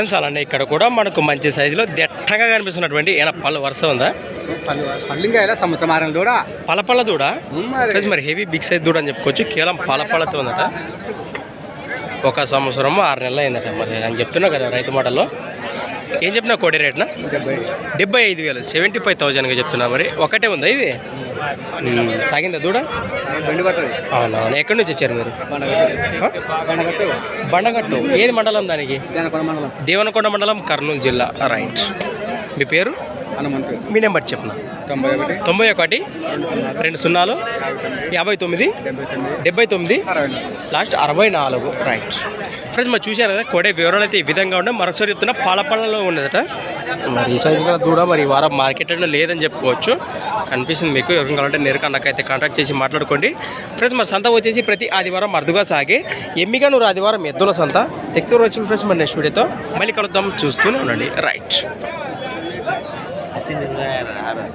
Friends అలానే ఇక్కడ కూడా మనకు మంచి సైజులో దట్టంగా కనిపిస్తున్నటువంటి ఏమైనా పళ్ళు వరుస ఉందా? పల్లి పల్లింకాయల సముద్రం ఆరం కూడా పలపళ్ళ దూడ? మరి. ఫ్రెండ్స్ మరి హెవీ బిగ్ సైజ్ దూడ అని చెప్పుకోవచ్చు. కేవలం పలపళ్ళతో ఉందట. ఒక సంవత్సరం ఆరు నెలలు అయిందట మరి. అని చెప్తున్నా కదా రైతు మాటల్లో. ఏం చెప్పినా కోడి రేట్నా డెబ్బై. డెబ్బై ఐదు వేలు. సెవెంటీ ఫైవ్ థౌజండ్గా చెప్తున్నా మరి. ఒకటే ఉందా ఇది? సాగిందా దూడ? అవునవును ఎక్కడి నుంచి వచ్చారు మీరు? బండగట్టు. ఏది మండలం దానికి? దేవనకొండ మండలం కర్నూలు జిల్లా. రైట్. మీ పేరు? హనుమంతు. మీ నెంబర్ చెప్పిన? తొంభై ఒకటి. తొంభై ఒకటి రెండు సున్నా రెండు సున్నాలు యాభై తొమ్మిది. డెబ్బై తొమ్మిది. లాస్ట్ అరవై నాలుగు. రైట్ ఫ్రెండ్స్ మరి చూశారు కదా కోడే వివరాలు అయితే ఈ విధంగా ఉండే మరొకసారి చెప్తున్నా పాలపళ్ళలో ఉండదట మరి ఈ సైజు గల దూడ మరి ఈ వారం మార్కెట్లో లేదని చెప్పుకోవచ్చు. కనిపిస్తుంది మీకు. ఎవరికైనా కావాలంటే నేరుగా నాకైతే కాంటాక్ట్ చేసి మాట్లాడుకోండి. ఫ్రెండ్స్ మరి సంత వచ్చేసి ప్రతి ఆదివారం అరుదుగా సాగే ఎమ్మిగా నూరు ఆదివారం ఎద్దుల సంత. తెక్సూరు వచ్చిన ఫ్రెండ్స్ మరి నెక్స్ట్ వీడియోతో మళ్ళీ కలుద్దాం. చూస్తూనే ఉండండి. రైట్ تنين غير العرب